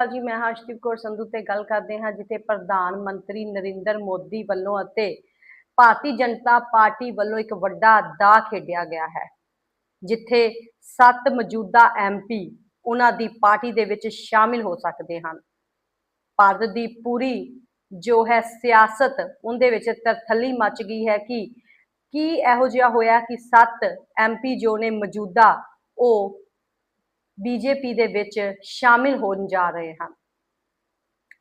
ਸਤਿ ਜੀ ਮੈਂ ਹਰਸ਼ਦੀਪ ਕੌਰ ਸੰਧੂ ਤੇ ਗੱਲ ਕਰਦੇ ਹਾਂ, ਜਿੱਥੇ ਪ੍ਰਧਾਨ ਮੰਤਰੀ ਨਰਿੰਦਰ ਮੋਦੀ ਵੱਲੋਂ ਅਤੇ ਭਾਰਤੀ ਜਨਤਾ ਪਾਰਟੀ ਵੱਲੋਂ ਇੱਕ ਵੱਡਾ ਦਾ ਖੇਡਿਆ ਗਿਆ ਹੈ, ਜਿੱਥੇ ਸੱਤ ਮੌਜੂਦਾ ਐਮਪੀ ਉਹਨਾਂ ਦੀ ਪਾਰਟੀ ਦੇ ਵਿੱਚ ਸ਼ਾਮਿਲ ਹੋ ਸਕਦੇ ਹਨ। ਭਾਰਤ ਦੀ ਪੂਰੀ ਜੋ ਹੈ ਸਿਆਸਤ, ਉਹਦੇ ਵਿੱਚ ਤਰਥੱਲੀ ਮਚ ਗਈ ਹੈ ਕਿ ਕੀ ਇਹੋ ਜਿਹਾ ਹੋਇਆ ਕਿ ਸੱਤ ਐਮਪੀ ਜੋ ਨੇ ਮੌਜੂਦਾ ਉਹ ਬੀਜੇਪੀ ਦੇ ਵਿੱਚ ਸ਼ਾਮਿਲ ਹੋਣ ਜਾ ਰਹੇ ਹਨ।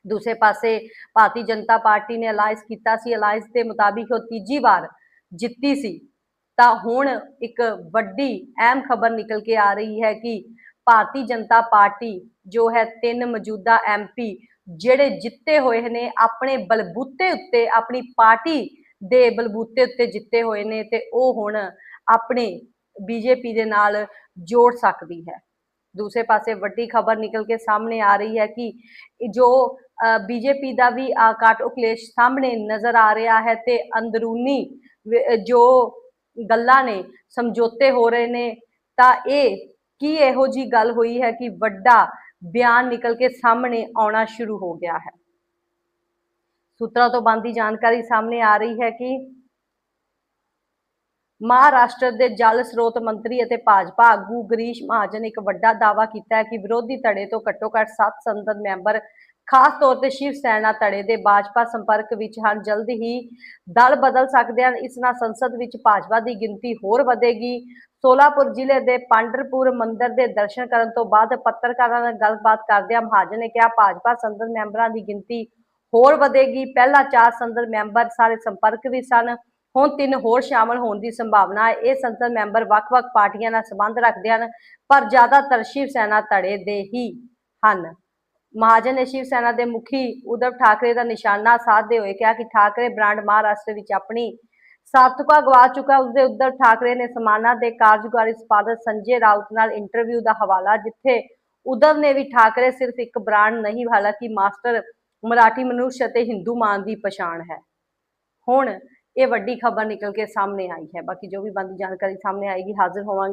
ਦੂਸਰੇ ਪਾਸੇ ਭਾਰਤੀ ਜਨਤਾ ਪਾਰਟੀ ਨੇ ਅਲਾਈਅੰਸ ਕੀਤਾ ਸੀ। ਅਲਾਈਅੰਸ ਦੇ ਮੁਤਾਬਿਕ ਉਹ ਤੀਜੀ ਵਾਰ ਜਿੱਤੀ ਸੀ। ਤਾਂ ਹੁਣ ਇੱਕ ਵੱਡੀ ਅਹਿਮ ਖਬਰ ਨਿਕਲ ਕੇ ਆ ਰਹੀ ਹੈ ਕਿ ਭਾਰਤੀ ਜਨਤਾ ਪਾਰਟੀ ਜੋ ਹੈ ਤਿੰਨ ਮੌਜੂਦਾ ਐਮਪੀ ਜਿਹੜੇ ਜਿੱਤੇ ਹੋਏ ਨੇ, ਆਪਣੇ ਬਲਬੂਤੇ ਉੱਤੇ, ਆਪਣੀ ਪਾਰਟੀ ਦੇ ਬਲਬੂਤੇ ਉੱਤੇ ਜਿੱਤੇ ਹੋਏ ਨੇ ਤੇ ਉਹ ਹੁਣ ਆਪਣੇ ਬੀਜੇਪੀ ਦੇ ਨਾਲ ਜੋੜ ਸਕਦੀ ਹੈ। ਦੂਸਰੇ ਪਾਸੇ ਵੱਡੀ ਖਬਰ ਨਿਕਲ ਕੇ ਸਾਹਮਣੇ ਆ ਰਹੀ ਹੈ ਕਿ ਜੋ ਬੀਜੇਪੀ ਦਾ ਵੀ ਅ, ਕਾਟੋ ਸਾਹਮਣੇ ਨਜ਼ਰ ਆ ਰਿਹਾ ਹੈ ਤੇ ਅੰਦਰੂਨੀ ਜੋ ਗੱਲਾਂ ਨੇ ਸਮਝੌਤੇ ਹੋ ਰਹੇ ਨੇ ਤਾਂ ਇਹ ਕੀ ਇਹੋ ਜੀ ਗੱਲ ਹੋਈ ਹੈ ਕਿ ਵੱਡਾ ਬਿਆਨ ਨਿਕਲ ਕੇ ਸਾਹਮਣੇ ਆਉਣਾ ਸ਼ੁਰੂ ਹੋ ਗਿਆ ਹੈ? ਸੂਤਰਾਂ ਤੋਂ ਬੰਦੀ ਜਾਣਕਾਰੀ ਸਾਹਮਣੇ ਆ ਰਹੀ ਹੈ ਕਿ ਮਹਾਰਾਸ਼ਟਰ ਦੇ ਜਲ ਸਰੋਤ ਮੰਤਰੀ ਅਤੇ ਭਾਜਪਾ ਆਗੂ ਗਰੀਸ਼ ਮਹਾਜਨ ਨੇ ਇੱਕ ਵੱਡਾ ਦਾਅਵਾ ਕੀਤਾ ਹੈ ਕਿ ਵਿਰੋਧੀ ਧੜੇ ਤੋਂ ਘੱਟੋ-ਘੱਟ 7 ਸੰਸਦ ਮੈਂਬਰ, ਖਾਸ ਤੌਰ ਤੇ ਸ਼ਿਵ ਸੈਨਾ ਧੜੇ ਦੇ ਭਾਜਪਾ ਸੰਪਰਕ ਵਿੱਚ ਹਨ, ਜਲਦ ਹੀ ਦਲ ਬਦਲ ਸਕਦੇ ਹਨ। ਇਸ ਨਾਲ ਸੰਸਦ ਵਿੱਚ ਭਾਜਪਾ ਦੀ ਗਿਣਤੀ ਹੋਰ ਵਧੇਗੀ। ਸੋਲਾਪੁਰ ਜ਼ਿਲ੍ਹੇ ਦੇ ਪਾਂਡਰਪੁਰ ਮੰਦਿਰ ਦੇ ਦਰਸ਼ਨ ਕਰਨ ਤੋਂ ਬਾਅਦ ਪੱਤਰਕਾਰਾਂ ਨਾਲ ਗੱਲਬਾਤ ਕਰਦਿਆਂ ਮਹਾਜਨ ਨੇ ਕਿਹਾ, ਭਾਜਪਾ ਸੰਸਦ ਮੈਂਬਰਾਂ ਦੀ ਗਿਣਤੀ ਹੋਰ ਵਧੇਗੀ। ਪਹਿਲਾਂ ਚਾਰ ਸੰਸਦ ਮੈਂਬਰ ਸਾਰੇ ਸੰਪਰਕ ਵਿੱਚ ਸਨ। ਹੁਣ ਤਿੰਨ ਹੋਰ ਸ਼ਾਮਲ ਹੋਣ ਦੀ ਸੰਭਾਵਨਾ ਹੈ। ਇਹ ਸੰਸਦ ਮੈਂਬਰ ਵੱਖ-ਵੱਖ ਪਾਰਟੀਆਂ ਨਾਲ ਸੰਬੰਧ ਰੱਖਦੇ ਹਨ, ਪਰ ਜ਼ਿਆਦਾਤਰ ਸ਼ਿਵ ਸੈਨਾ ਧੜੇ ਦੇ ਹੀ ਹਨ। ਮਹਾਜਨ ਸ਼ਿਵ ਸੈਨਾ ਦੇ ਮੁਖੀ ਉਦਵ ਠਾਕਰੇ ਦਾ ਨਿਸ਼ਾਨਾ ਸਾਧਦੇ ਹੋਏ ਕਿਹਾ ਕਿ ਠਾਕਰੇ ਬ੍ਰਾਂਡ ਮਹਾਰਾਸ਼ਟਰ ਵਿੱਚ ਆਪਣੀ ਸਾਰਥਕਤਾ ਗਵਾ ਚੁੱਕਾ। ਉਸਦੇ ਉਦਵ ਠਾਕਰੇ ਨੇ ਸਮਾਨਾ ਦੇ ਕਾਰਜਕਾਰੀ ਸੰਪਾਦਕ ਸੰਜੇ ਰਾਉਤ ਨਾਲ ਇੰਟਰਵਿਊ ਦਾ ਹਵਾਲਾ, ਜਿੱਥੇ ਉਦਵ ਨੇ ਵੀ ਠਾਕਰੇ ਸਿਰਫ ਇੱਕ ਬ੍ਰਾਂਡ ਨਹੀਂ, ਹਾਲਾਂਕਿ ਮਾਸਟਰ ਮਰਾਠੀ ਮਨੁੱਖ ਅਤੇ ਹਿੰਦੂ ਮਾਨ ਦੀ ਪਛਾਣ ਹੈ। ਹੁਣ ਇਹ ਵੱਡੀ ਖਬਰ ਨਿਕਲ ਕੇ ਸਾਹਮਣੇ ਆਈ ਹੈ। ਬਾਕੀ ਜੋ ਵੀ ਬੰਦੀ ਜਾਣਕਾਰੀ ਸਾਹਮਣੇ ਆਏਗੀ, ਹਾਜ਼ਰ ਹੋਵਾਂਗੇ।